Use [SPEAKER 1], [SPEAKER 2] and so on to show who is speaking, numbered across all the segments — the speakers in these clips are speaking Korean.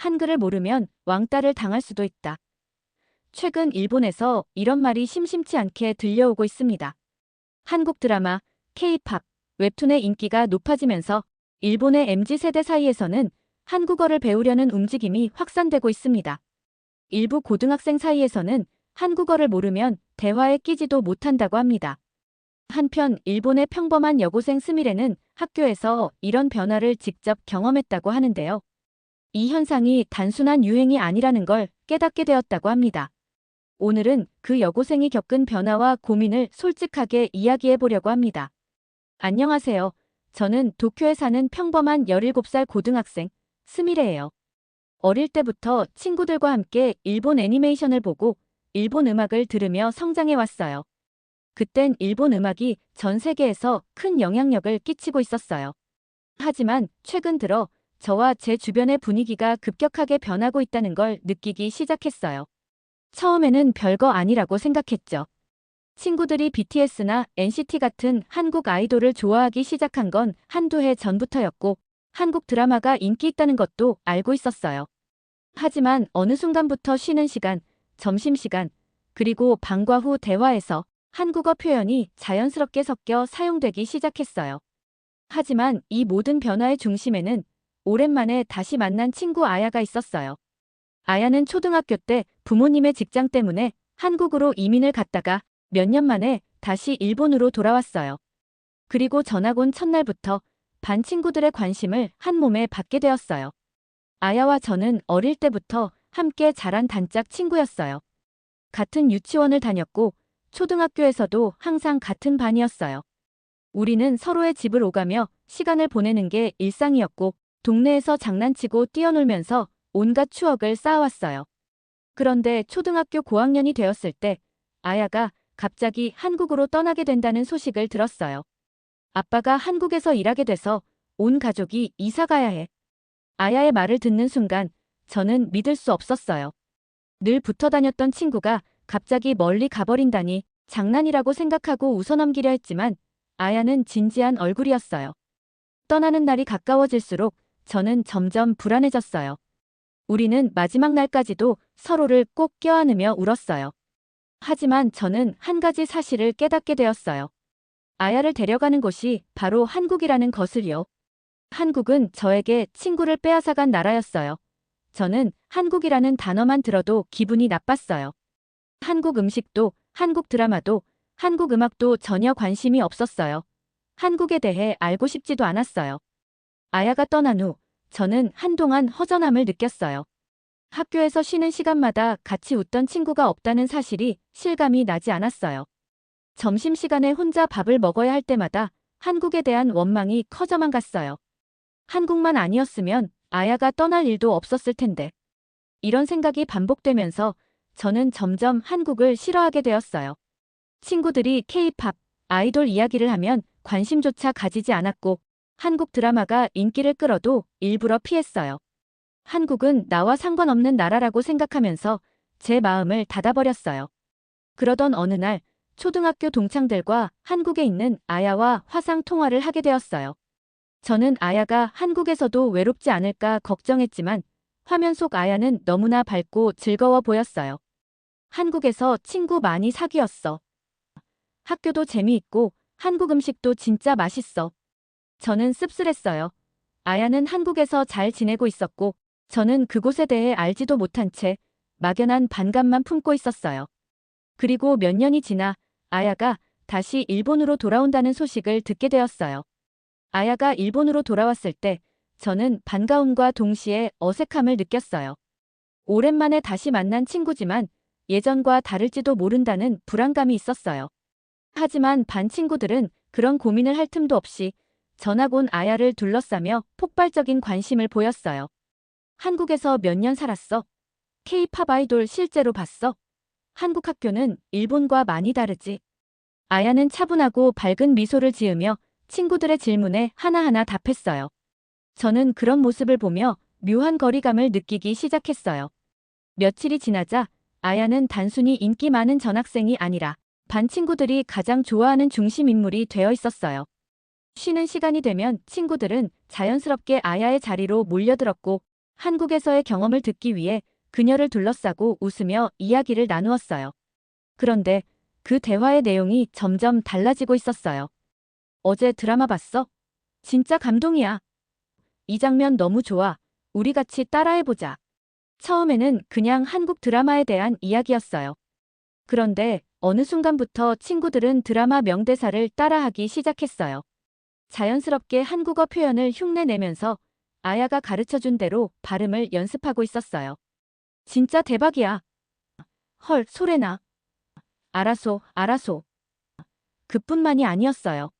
[SPEAKER 1] 한글을 모르면 왕따를 당할 수도 있다. 최근 일본에서 이런 말이 심심치 않게 들려오고 있습니다. 한국 드라마, K-팝, 웹툰의 인기가 높아지면서 일본의 MZ세대 사이에서는 한국어를 배우려는 움직임이 확산되고 있습니다. 일부 고등학생 사이에서는 한국어를 모르면 대화에 끼지도 못한다고 합니다. 한편 일본의 평범한 여고생 스미레는 학교에서 이런 변화를 직접 경험했다고 하는데요. 이 현상이 단순한 유행이 아니라는 걸 깨닫게 되었다고 합니다. 오늘은 그 여고생이 겪은 변화와 고민을 솔직하게 이야기해 보려고 합니다. 안녕하세요. 저는 도쿄에 사는 평범한 17살 고등학생 스미레예요. 어릴 때부터 친구들과 함께 일본 애니메이션을 보고 일본 음악을 들으며 성장해 왔어요. 그땐 일본 음악이 전 세계에서 큰 영향력을 끼치고 있었어요. 하지만 최근 들어 저와 제 주변의 분위기가 급격하게 변하고 있다는 걸 느끼기 시작했어요. 처음에는 별거 아니라고 생각했죠. 친구들이 BTS나 NCT 같은 한국 아이돌을 좋아하기 시작한 건 한두 해 전부터였고, 한국 드라마가 인기 있다는 것도 알고 있었어요. 하지만 어느 순간부터 쉬는 시간, 점심시간, 그리고 방과 후 대화에서 한국어 표현이 자연스럽게 섞여 사용되기 시작했어요. 하지만 이 모든 변화의 중심에는 오랜만에 다시 만난 친구 아야가 있었어요. 아야는 초등학교 때 부모님의 직장 때문에 한국으로 이민을 갔다가 몇 년 만에 다시 일본으로 돌아왔어요. 그리고 전학 온 첫날부터 반 친구들의 관심을 한 몸에 받게 되었어요. 아야와 저는 어릴 때부터 함께 자란 단짝 친구였어요. 같은 유치원을 다녔고 초등학교에서도 항상 같은 반이었어요. 우리는 서로의 집을 오가며 시간을 보내는 게 일상이었고 동네에서 장난치고 뛰어놀면서 온갖 추억을 쌓아왔어요. 그런데 초등학교 고학년이 되었을 때 아야가 갑자기 한국으로 떠나게 된다는 소식을 들었어요. 아빠가 한국에서 일하게 돼서 온 가족이 이사 가야 해. 아야의 말을 듣는 순간 저는 믿을 수 없었어요. 늘 붙어 다녔던 친구가 갑자기 멀리 가버린다니 장난이라고 생각하고 웃어넘기려 했지만 아야는 진지한 얼굴이었어요. 떠나는 날이 가까워질수록 저는 점점 불안해졌어요. 우리는 마지막 날까지도 서로를 꼭 껴안으며 울었어요. 하지만 저는 한 가지 사실을 깨닫게 되었어요. 아야를 데려가는 곳이 바로 한국이라는 것을요. 한국은 저에게 친구를 빼앗아간 나라였어요. 저는 한국이라는 단어만 들어도 기분이 나빴어요. 한국 음식도, 한국 드라마도, 한국 음악도 전혀 관심이 없었어요. 한국에 대해 알고 싶지도 않았어요. 아야가 떠난 후 저는 한동안 허전함을 느꼈어요. 학교에서 쉬는 시간마다 같이 웃던 친구가 없다는 사실이 실감이 나지 않았어요. 점심시간에 혼자 밥을 먹어야 할 때마다 한국에 대한 원망이 커져만 갔어요. 한국만 아니었으면 아야가 떠날 일도 없었을 텐데. 이런 생각이 반복되면서 저는 점점 한국을 싫어하게 되었어요. 친구들이 K-팝, 아이돌 이야기를 하면 관심조차 가지지 않았고 한국 드라마가 인기를 끌어도 일부러 피했어요. 한국은 나와 상관없는 나라라고 생각하면서 제 마음을 닫아버렸어요. 그러던 어느 날 초등학교 동창들과 한국에 있는 아야와 화상 통화를 하게 되었어요. 저는 아야가 한국에서도 외롭지 않을까 걱정했지만 화면 속 아야는 너무나 밝고 즐거워 보였어요. 한국에서 친구 많이 사귀었어. 학교도 재미있고 한국 음식도 진짜 맛있어. 저는 씁쓸했어요. 아야는 한국에서 잘 지내고 있었고 저는 그곳에 대해 알지도 못한 채 막연한 반감만 품고 있었어요. 그리고 몇 년이 지나 아야가 다시 일본으로 돌아온다는 소식을 듣게 되었어요. 아야가 일본으로 돌아왔을 때 저는 반가움과 동시에 어색함을 느꼈어요. 오랜만에 다시 만난 친구지만 예전과 다를지도 모른다는 불안감이 있었어요. 하지만 반 친구들은 그런 고민을 할 틈도 없이 전학 온 아야를 둘러싸며 폭발적인 관심을 보였어요. 한국에서 몇 년 살았어? K-팝 아이돌 실제로 봤어? 한국 학교는 일본과 많이 다르지. 아야는 차분하고 밝은 미소를 지으며 친구들의 질문에 하나하나 답했어요. 저는 그런 모습을 보며 묘한 거리감을 느끼기 시작했어요. 며칠이 지나자 아야는 단순히 인기 많은 전학생이 아니라 반 친구들이 가장 좋아하는 중심 인물이 되어 있었어요. 쉬는 시간이 되면 친구들은 자연스럽게 아야의 자리로 몰려들었고 한국에서의 경험을 듣기 위해 그녀를 둘러싸고 웃으며 이야기를 나누었어요. 그런데 그 대화의 내용이 점점 달라지고 있었어요. 어제 드라마 봤어? 진짜 감동이야. 이 장면 너무 좋아. 우리 같이 따라해보자. 처음에는 그냥 한국 드라마에 대한 이야기였어요. 그런데 어느 순간부터 친구들은 드라마 명대사를 따라하기 시작했어요. 자연스럽게 한국어 표현을 흉내내면서 아야가 가르쳐준 대로 발음을 연습하고 있었어요. 진짜 대박이야. 헐, 소래나. 알아소, 알아소. 그뿐만이 아니었어요.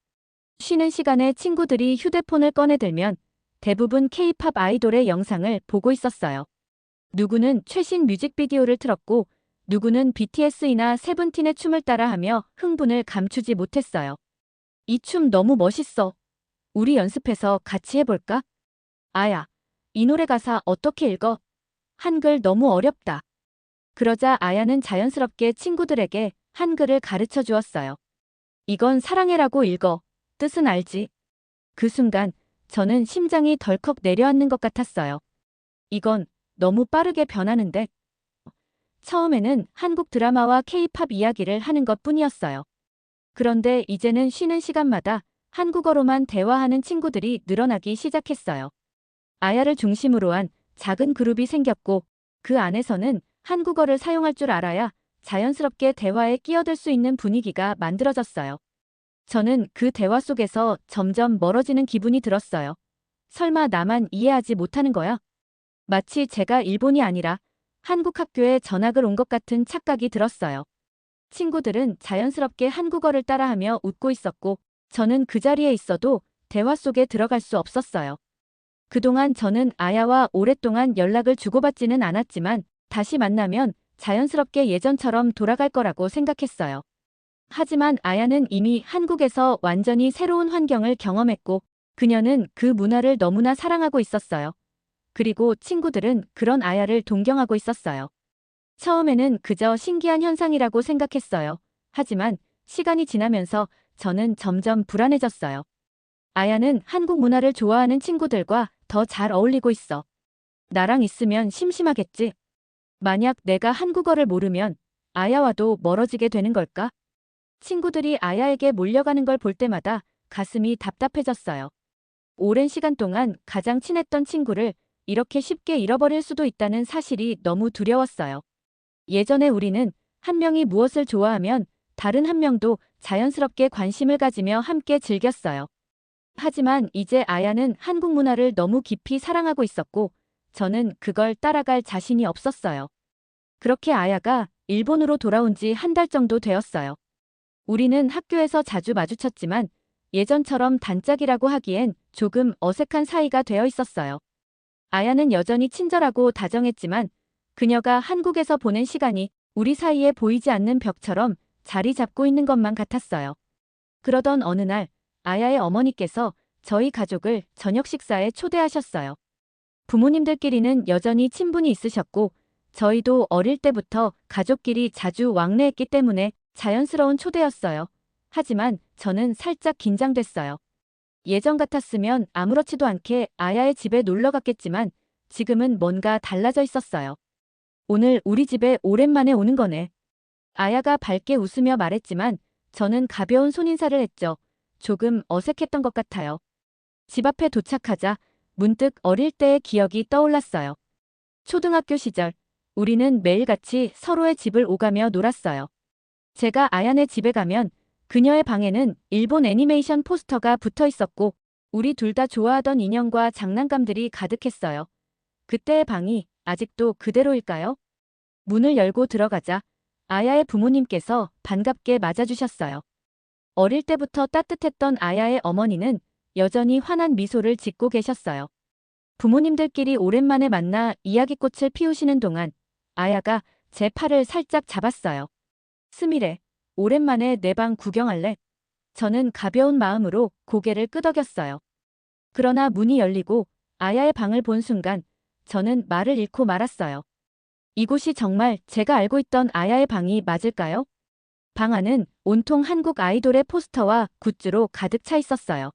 [SPEAKER 1] 쉬는 시간에 친구들이 휴대폰을 꺼내들면 대부분 케이팝 아이돌의 영상을 보고 있었어요. 누구는 최신 뮤직비디오를 틀었고 누구는 BTS이나 세븐틴의 춤을 따라하며 흥분을 감추지 못했어요. 이 춤 너무 멋있어. 우리 연습해서 같이 해볼까? 아야, 이 노래 가사 어떻게 읽어? 한글 너무 어렵다. 그러자 아야는 자연스럽게 친구들에게 한글을 가르쳐 주었어요. 이건 사랑해라고 읽어. 뜻은 알지. 그 순간 저는 심장이 덜컥 내려앉는 것 같았어요. 이건 너무 빠르게 변하는데. 처음에는 한국 드라마와 케이팝 이야기를 하는 것 뿐이었어요. 그런데 이제는 쉬는 시간마다 한국어로만 대화하는 친구들이 늘어나기 시작했어요. 아야를 중심으로 한 작은 그룹이 생겼고 그 안에서는 한국어를 사용할 줄 알아야 자연스럽게 대화에 끼어들 수 있는 분위기가 만들어졌어요. 저는 그 대화 속에서 점점 멀어지는 기분이 들었어요. 설마 나만 이해하지 못하는 거야? 마치 제가 일본이 아니라 한국 학교에 전학을 온 것 같은 착각이 들었어요. 친구들은 자연스럽게 한국어를 따라하며 웃고 있었고 저는 그 자리에 있어도 대화 속에 들어갈 수 없었어요. 그동안 저는 아야와 오랫동안 연락을 주고받지는 않았지만 다시 만나면 자연스럽게 예전처럼 돌아갈 거라고 생각했어요. 하지만 아야는 이미 한국에서 완전히 새로운 환경을 경험했고 그녀는 그 문화를 너무나 사랑하고 있었어요. 그리고 친구들은 그런 아야를 동경하고 있었어요. 처음에는 그저 신기한 현상이라고 생각했어요. 하지만 시간이 지나면서 저는 점점 불안해졌어요. 아야는 한국 문화를 좋아하는 친구들과 더 잘 어울리고 있어. 나랑 있으면 심심하겠지? 만약 내가 한국어를 모르면 아야와도 멀어지게 되는 걸까? 친구들이 아야에게 몰려가는 걸 볼 때마다 가슴이 답답해졌어요. 오랜 시간 동안 가장 친했던 친구를 이렇게 쉽게 잃어버릴 수도 있다는 사실이 너무 두려웠어요. 예전에 우리는 한 명이 무엇을 좋아하면 다른 한 명도 자연스럽게 관심을 가지며 함께 즐겼어요. 하지만 이제 아야는 한국 문화를 너무 깊이 사랑하고 있었고 저는 그걸 따라갈 자신이 없었어요. 그렇게 아야가 일본으로 돌아온 지 한 달 정도 되었어요. 우리는 학교에서 자주 마주쳤지만 예전처럼 단짝이라고 하기엔 조금 어색한 사이가 되어 있었어요. 아야는 여전히 친절하고 다정했지만 그녀가 한국에서 보낸 시간이 우리 사이에 보이지 않는 벽처럼 자리 잡고 있는 것만 같았어요. 그러던 어느 날 아야의 어머니께서 저희 가족을 저녁 식사에 초대하셨어요. 부모님들끼리는 여전히 친분이 있으셨고 저희도 어릴 때부터 가족끼리 자주 왕래했기 때문에 자연스러운 초대였어요. 하지만 저는 살짝 긴장됐어요. 예전 같았으면 아무렇지도 않게 아야의 집에 놀러 갔겠지만 지금은 뭔가 달라져 있었어요. 오늘 우리 집에 오랜만에 오는 거네. 아야가 밝게 웃으며 말했지만 저는 가벼운 손인사를 했죠. 조금 어색했던 것 같아요. 집 앞에 도착하자 문득 어릴 때의 기억이 떠올랐어요. 초등학교 시절 우리는 매일같이 서로의 집을 오가며 놀았어요. 제가 아야네 집에 가면 그녀의 방에는 일본 애니메이션 포스터가 붙어 있었고 우리 둘 다 좋아하던 인형과 장난감들이 가득했어요. 그때의 방이 아직도 그대로일까요? 문을 열고 들어가자 아야의 부모님께서 반갑게 맞아주셨어요. 어릴 때부터 따뜻했던 아야의 어머니는 여전히 환한 미소를 짓고 계셨어요. 부모님들끼리 오랜만에 만나 이야기꽃을 피우시는 동안 아야가 제 팔을 살짝 잡았어요. 스미레, 오랜만에 내 방 구경할래? 저는 가벼운 마음으로 고개를 끄덕였어요. 그러나 문이 열리고 아야의 방을 본 순간 저는 말을 잃고 말았어요. 이곳이 정말 제가 알고 있던 아야의 방이 맞을까요? 방 안은 온통 한국 아이돌의 포스터와 굿즈로 가득 차 있었어요.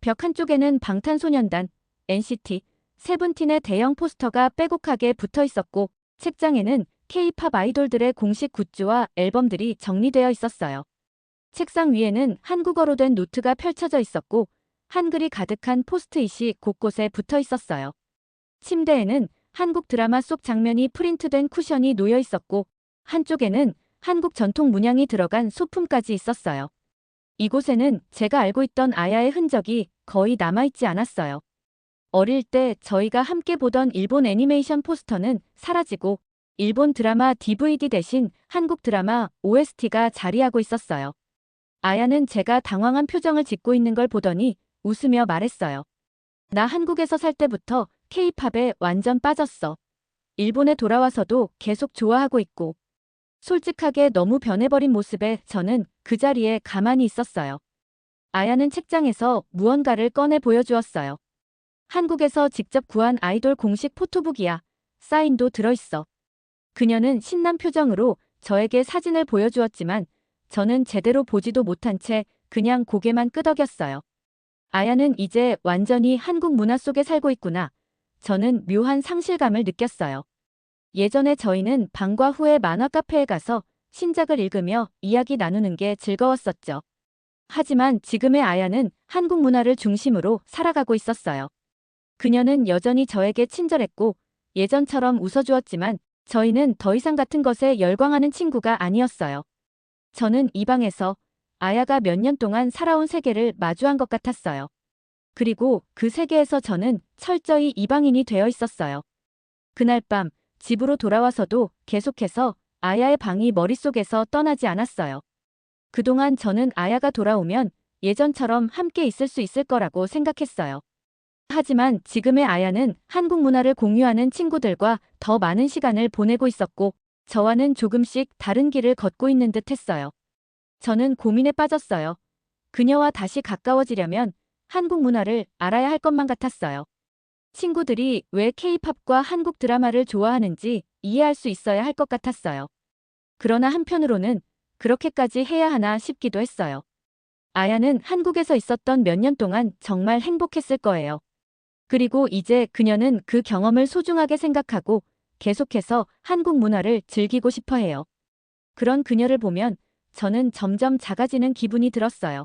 [SPEAKER 1] 벽 한쪽에는 방탄소년단, NCT, 세븐틴의 대형 포스터가 빼곡하게 붙어 있었고 책장에는 K-팝 아이돌들의 공식 굿즈와 앨범들이 정리되어 있었어요. 책상 위에는 한국어로 된 노트가 펼쳐져 있었고 한글이 가득한 포스트잇이 곳곳에 붙어 있었어요. 침대에는 한국 드라마 속 장면이 프린트된 쿠션이 놓여 있었고 한쪽에는 한국 전통 문양이 들어간 소품까지 있었어요. 이곳에는 제가 알고 있던 아야의 흔적이 거의 남아있지 않았어요. 어릴 때 저희가 함께 보던 일본 애니메이션 포스터는 사라지고 일본 드라마 DVD 대신 한국 드라마 OST가 자리하고 있었어요. 아야는 제가 당황한 표정을 짓고 있는 걸 보더니 웃으며 말했어요. 나 한국에서 살 때부터 K-팝에 완전 빠졌어. 일본에 돌아와서도 계속 좋아하고 있고. 솔직하게 너무 변해버린 모습에 저는 그 자리에 가만히 있었어요. 아야는 책장에서 무언가를 꺼내 보여주었어요. 한국에서 직접 구한 아이돌 공식 포토북이야. 사인도 들어있어. 그녀는 신난 표정으로 저에게 사진을 보여주었지만 저는 제대로 보지도 못한 채 그냥 고개만 끄덕였어요. 아야는 이제 완전히 한국 문화 속에 살고 있구나. 저는 묘한 상실감을 느꼈어요. 예전에 저희는 방과 후에 만화 카페에 가서 신작을 읽으며 이야기 나누는 게 즐거웠었죠. 하지만 지금의 아야는 한국 문화를 중심으로 살아가고 있었어요. 그녀는 여전히 저에게 친절했고 예전처럼 웃어주었지만 저희는 더 이상 같은 것에 열광하는 친구가 아니었어요. 저는 이 방에서 아야가 몇 년 동안 살아온 세계를 마주한 것 같았어요. 그리고 그 세계에서 저는 철저히 이방인이 되어 있었어요. 그날 밤 집으로 돌아와서도 계속해서 아야의 방이 머릿속에서 떠나지 않았어요. 그동안 저는 아야가 돌아오면 예전처럼 함께 있을 수 있을 거라고 생각했어요. 하지만 지금의 아야는 한국 문화를 공유하는 친구들과 더 많은 시간을 보내고 있었고 저와는 조금씩 다른 길을 걷고 있는 듯 했어요. 저는 고민에 빠졌어요. 그녀와 다시 가까워지려면 한국 문화를 알아야 할 것만 같았어요. 친구들이 왜 K-팝과 한국 드라마를 좋아하는지 이해할 수 있어야 할 것 같았어요. 그러나 한편으로는 그렇게까지 해야 하나 싶기도 했어요. 아야는 한국에서 있었던 몇 년 동안 정말 행복했을 거예요. 그리고 이제 그녀는 그 경험을 소중하게 생각하고 계속해서 한국 문화를 즐기고 싶어 해요. 그런 그녀를 보면 저는 점점 작아지는 기분이 들었어요.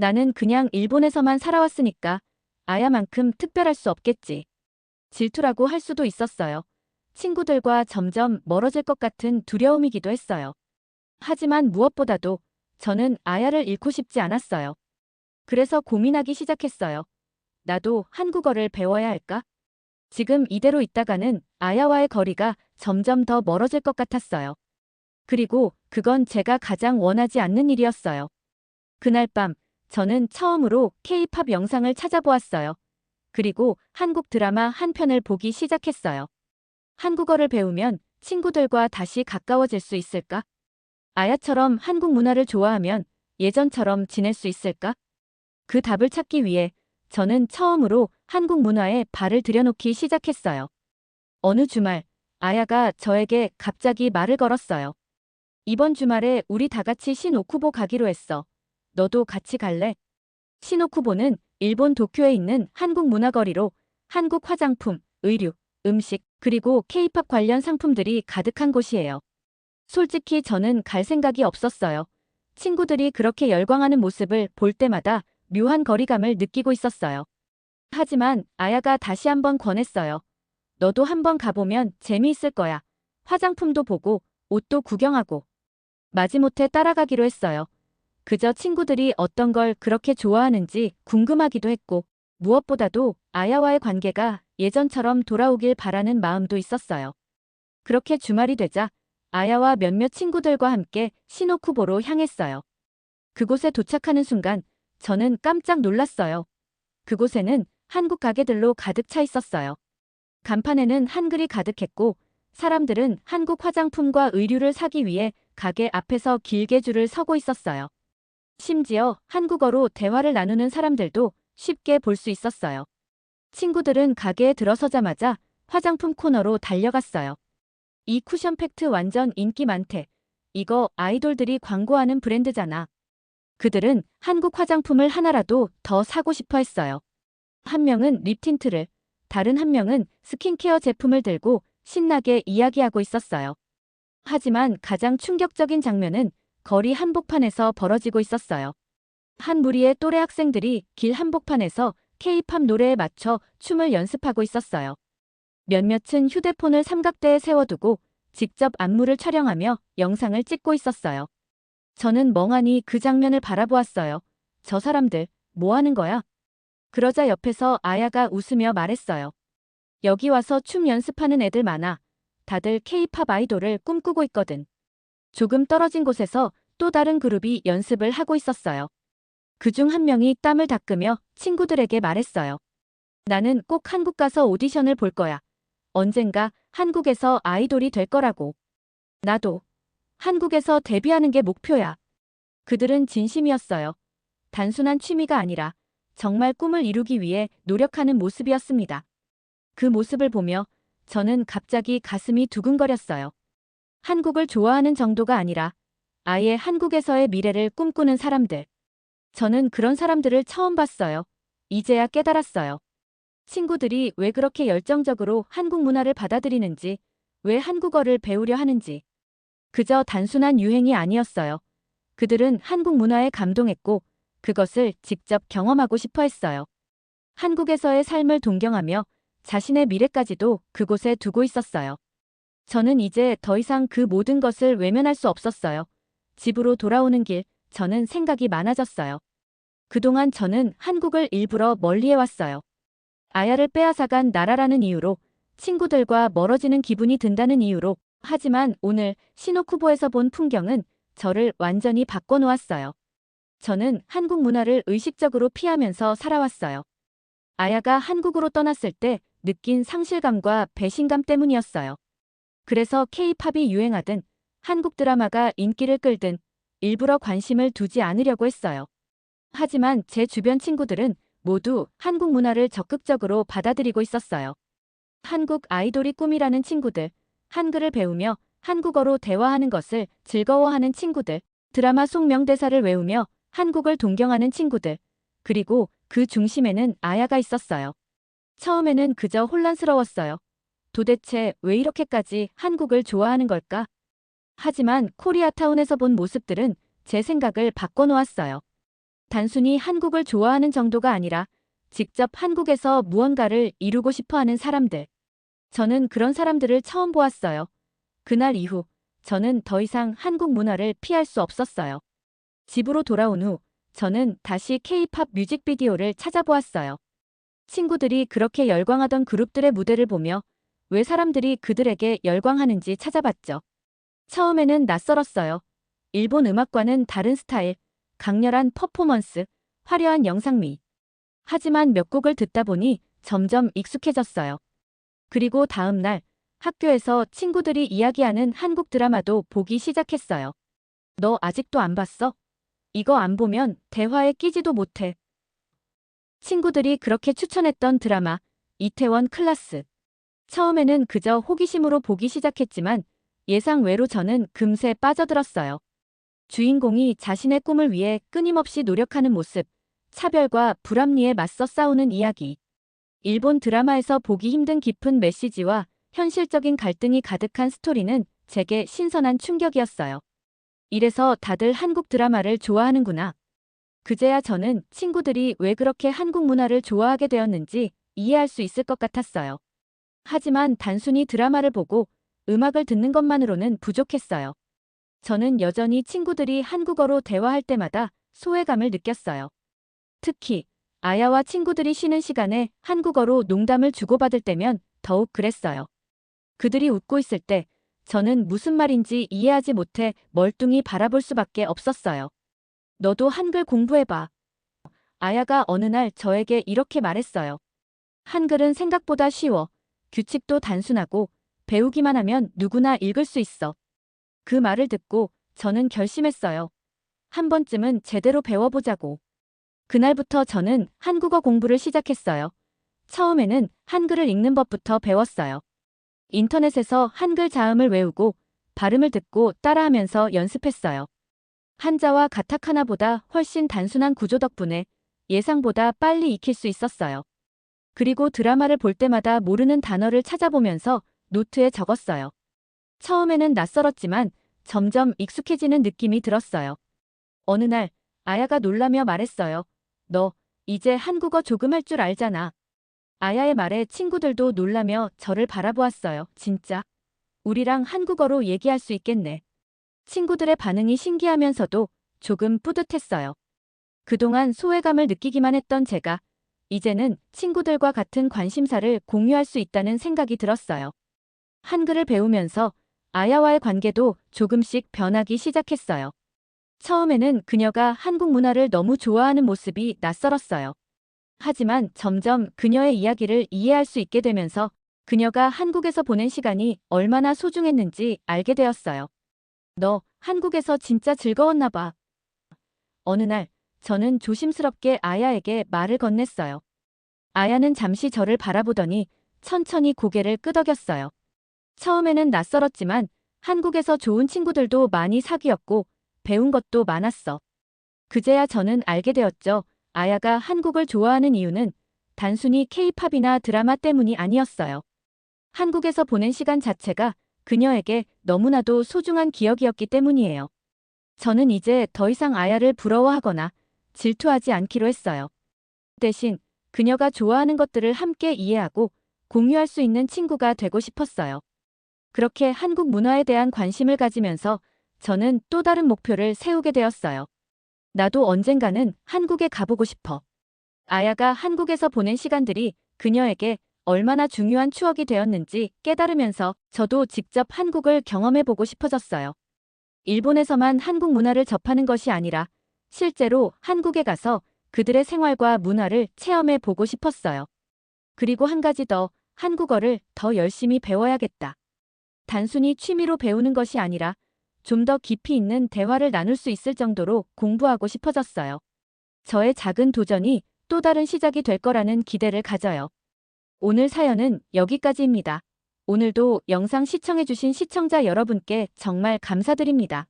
[SPEAKER 1] 나는 그냥 일본에서만 살아왔으니까 아야만큼 특별할 수 없겠지. 질투라고 할 수도 있었어요. 친구들과 점점 멀어질 것 같은 두려움이기도 했어요. 하지만 무엇보다도 저는 아야를 잃고 싶지 않았어요. 그래서 고민하기 시작했어요. 나도 한국어를 배워야 할까? 지금 이대로 있다가는 아야와의 거리가 점점 더 멀어질 것 같았어요. 그리고 그건 제가 가장 원하지 않는 일이었어요. 그날 밤 저는 처음으로 K-팝 영상을 찾아보았어요. 그리고 한국 드라마 한 편을 보기 시작했어요. 한국어를 배우면 친구들과 다시 가까워질 수 있을까? 아야처럼 한국 문화를 좋아하면 예전처럼 지낼 수 있을까? 그 답을 찾기 위해 저는 처음으로 한국 문화에 발을 들여놓기 시작했어요. 어느 주말, 아야가 저에게 갑자기 말을 걸었어요. 이번 주말에 우리 다 같이 시노쿠보 가기로 했어. 너도 같이 갈래? 시노쿠보는 일본 도쿄에 있는 한국 문화거리로 한국 화장품, 의류, 음식, 그리고 케이팝 관련 상품들이 가득한 곳이에요. 솔직히 저는 갈 생각이 없었어요. 친구들이 그렇게 열광하는 모습을 볼 때마다 묘한 거리감을 느끼고 있었어요. 하지만 아야가 다시 한번 권했어요. 너도 한번 가보면 재미있을 거야. 화장품도 보고 옷도 구경하고. 마지못해 따라가기로 했어요. 그저 친구들이 어떤 걸 그렇게 좋아하는지 궁금하기도 했고 무엇보다도 아야와의 관계가 예전처럼 돌아오길 바라는 마음도 있었어요. 그렇게 주말이 되자 아야와 몇몇 친구들과 함께 시노쿠보로 향했어요. 그곳에 도착하는 순간 저는 깜짝 놀랐어요. 그곳에는 한국 가게들로 가득 차 있었어요. 간판에는 한글이 가득했고 사람들은 한국 화장품과 의류를 사기 위해 가게 앞에서 길게 줄을 서고 있었어요. 심지어 한국어로 대화를 나누는 사람들도 쉽게 볼 수 있었어요. 친구들은 가게에 들어서자마자 화장품 코너로 달려갔어요. 이 쿠션 팩트 완전 인기 많대. 이거 아이돌들이 광고하는 브랜드잖아. 그들은 한국 화장품을 하나라도 더 사고 싶어 했어요. 한 명은 립 틴트를, 다른 한 명은 스킨케어 제품을 들고 신나게 이야기하고 있었어요. 하지만 가장 충격적인 장면은 거리 한복판에서 벌어지고 있었어요. 한 무리의 또래 학생들이 길 한복판에서 K-팝 노래에 맞춰 춤을 연습하고 있었어요. 몇몇은 휴대폰을 삼각대에 세워두고 직접 안무를 촬영하며 영상을 찍고 있었어요. 저는 멍하니 그 장면을 바라보았어요. 저 사람들, 뭐 하는 거야? 그러자 옆에서 아야가 웃으며 말했어요. 여기 와서 춤 연습하는 애들 많아. 다들 K-팝 아이돌을 꿈꾸고 있거든. 조금 떨어진 곳에서 또 다른 그룹이 연습을 하고 있었어요. 그 중 한 명이 땀을 닦으며 친구들에게 말했어요. 나는 꼭 한국 가서 오디션을 볼 거야. 언젠가 한국에서 아이돌이 될 거라고. 나도. 한국에서 데뷔하는 게 목표야. 그들은 진심이었어요. 단순한 취미가 아니라 정말 꿈을 이루기 위해 노력하는 모습이었습니다. 그 모습을 보며 저는 갑자기 가슴이 두근거렸어요. 한국을 좋아하는 정도가 아니라 아예 한국에서의 미래를 꿈꾸는 사람들. 저는 그런 사람들을 처음 봤어요. 이제야 깨달았어요. 친구들이 왜 그렇게 열정적으로 한국 문화를 받아들이는지, 왜 한국어를 배우려 하는지. 그저 단순한 유행이 아니었어요. 그들은 한국 문화에 감동했고, 그것을 직접 경험하고 싶어 했어요. 한국에서의 삶을 동경하며 자신의 미래까지도 그곳에 두고 있었어요. 저는 이제 더 이상 그 모든 것을 외면할 수 없었어요. 집으로 돌아오는 길, 저는 생각이 많아졌어요. 그동안 저는 한국을 일부러 멀리 해왔어요. 아야를 빼앗아간 나라라는 이유로, 친구들과 멀어지는 기분이 든다는 이유로, 하지만 오늘 시노쿠보에서 본 풍경은 저를 완전히 바꿔놓았어요. 저는 한국 문화를 의식적으로 피하면서 살아왔어요. 아야가 한국으로 떠났을 때 느낀 상실감과 배신감 때문이었어요. 그래서 K-팝이 유행하든 한국 드라마가 인기를 끌든 일부러 관심을 두지 않으려고 했어요. 하지만 제 주변 친구들은 모두 한국 문화를 적극적으로 받아들이고 있었어요. 한국 아이돌이 꿈이라는 친구들, 한글을 배우며 한국어로 대화하는 것을 즐거워하는 친구들, 드라마 속 명대사를 외우며 한국을 동경하는 친구들, 그리고 그 중심에는 아야가 있었어요. 처음에는 그저 혼란스러웠어요. 도대체 왜 이렇게까지 한국을 좋아하는 걸까? 하지만 코리아타운에서 본 모습들은 제 생각을 바꿔놓았어요. 단순히 한국을 좋아하는 정도가 아니라 직접 한국에서 무언가를 이루고 싶어 하는 사람들. 저는 그런 사람들을 처음 보았어요. 그날 이후 저는 더 이상 한국 문화를 피할 수 없었어요. 집으로 돌아온 후 저는 다시 K-팝 뮤직비디오를 찾아보았어요. 친구들이 그렇게 열광하던 그룹들의 무대를 보며 왜 사람들이 그들에게 열광하는지 찾아봤죠. 처음에는 낯설었어요. 일본 음악과는 다른 스타일, 강렬한 퍼포먼스, 화려한 영상미. 하지만 몇 곡을 듣다 보니 점점 익숙해졌어요. 그리고 다음 날 학교에서 친구들이 이야기하는 한국 드라마도 보기 시작했어요. 너 아직도 안 봤어? 이거 안 보면 대화에 끼지도 못해. 친구들이 그렇게 추천했던 드라마 이태원 클라스. 처음에는 그저 호기심으로 보기 시작했지만 예상 외로 저는 금세 빠져들었어요. 주인공이 자신의 꿈을 위해 끊임없이 노력하는 모습, 차별과 불합리에 맞서 싸우는 이야기. 일본 드라마에서 보기 힘든 깊은 메시지와 현실적인 갈등이 가득한 스토리는 제게 신선한 충격이었어요. 이래서 다들 한국 드라마를 좋아하는구나. 그제야 저는 친구들이 왜 그렇게 한국 문화를 좋아하게 되었는지 이해할 수 있을 것 같았어요. 하지만 단순히 드라마를 보고 음악을 듣는 것만으로는 부족했어요. 저는 여전히 친구들이 한국어로 대화할 때마다 소외감을 느꼈어요. 특히 아야와 친구들이 쉬는 시간에 한국어로 농담을 주고받을 때면 더욱 그랬어요. 그들이 웃고 있을 때 저는 무슨 말인지 이해하지 못해 멀뚱히 바라볼 수밖에 없었어요. 너도 한글 공부해봐. 아야가 어느 날 저에게 이렇게 말했어요. 한글은 생각보다 쉬워. 규칙도 단순하고 배우기만 하면 누구나 읽을 수 있어. 그 말을 듣고 저는 결심했어요. 한 번쯤은 제대로 배워보자고. 그날부터 저는 한국어 공부를 시작했어요. 처음에는 한글을 읽는 법부터 배웠어요. 인터넷에서 한글 자음을 외우고 발음을 듣고 따라하면서 연습했어요. 한자와 가타카나보다 훨씬 단순한 구조 덕분에 예상보다 빨리 익힐 수 있었어요. 그리고 드라마를 볼 때마다 모르는 단어를 찾아보면서 노트에 적었어요. 처음에는 낯설었지만 점점 익숙해지는 느낌이 들었어요. 어느 날 아야가 놀라며 말했어요. 너 이제 한국어 조금 할 줄 알잖아. 아야의 말에 친구들도 놀라며 저를 바라보았어요. 진짜. 우리랑 한국어로 얘기할 수 있겠네. 친구들의 반응이 신기하면서도 조금 뿌듯했어요. 그동안 소외감을 느끼기만 했던 제가 이제는 친구들과 같은 관심사를 공유할 수 있다는 생각이 들었어요. 한글을 배우면서 아야와의 관계도 조금씩 변하기 시작했어요. 처음에는 그녀가 한국 문화를 너무 좋아하는 모습이 낯설었어요. 하지만 점점 그녀의 이야기를 이해할 수 있게 되면서 그녀가 한국에서 보낸 시간이 얼마나 소중했는지 알게 되었어요. 너 한국에서 진짜 즐거웠나 봐. 어느 날 저는 조심스럽게 아야에게 말을 건넸어요. 아야는 잠시 저를 바라보더니 천천히 고개를 끄덕였어요. 처음에는 낯설었지만 한국에서 좋은 친구들도 많이 사귀었고 배운 것도 많았어. 그제야 저는 알게 되었죠. 아야가 한국을 좋아하는 이유는 단순히 케이팝이나 드라마 때문이 아니었어요. 한국에서 보낸 시간 자체가 그녀에게 너무나도 소중한 기억이었기 때문이에요. 저는 이제 더 이상 아야를 부러워하거나 질투하지 않기로 했어요. 대신 그녀가 좋아하는 것들을 함께 이해하고 공유할 수 있는 친구가 되고 싶었어요. 그렇게 한국 문화에 대한 관심을 가지면서 저는 또 다른 목표를 세우게 되었어요. 나도 언젠가는 한국에 가보고 싶어. 아야가 한국에서 보낸 시간들이 그녀에게 얼마나 중요한 추억이 되었는지 깨달으면서 저도 직접 한국을 경험해보고 싶어졌어요. 일본에서만 한국 문화를 접하는 것이 아니라 실제로 한국에 가서 그들의 생활과 문화를 체험해 보고 싶었어요. 그리고 한 가지 더, 한국어를 더 열심히 배워야겠다. 단순히 취미로 배우는 것이 아니라 좀 더 깊이 있는 대화를 나눌 수 있을 정도로 공부하고 싶어졌어요. 저의 작은 도전이 또 다른 시작이 될 거라는 기대를 가져요. 오늘 사연은 여기까지입니다. 오늘도 영상 시청해주신 시청자 여러분께 정말 감사드립니다.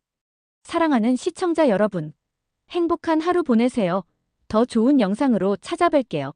[SPEAKER 1] 사랑하는 시청자 여러분, 행복한 하루 보내세요. 더 좋은 영상으로 찾아뵐게요.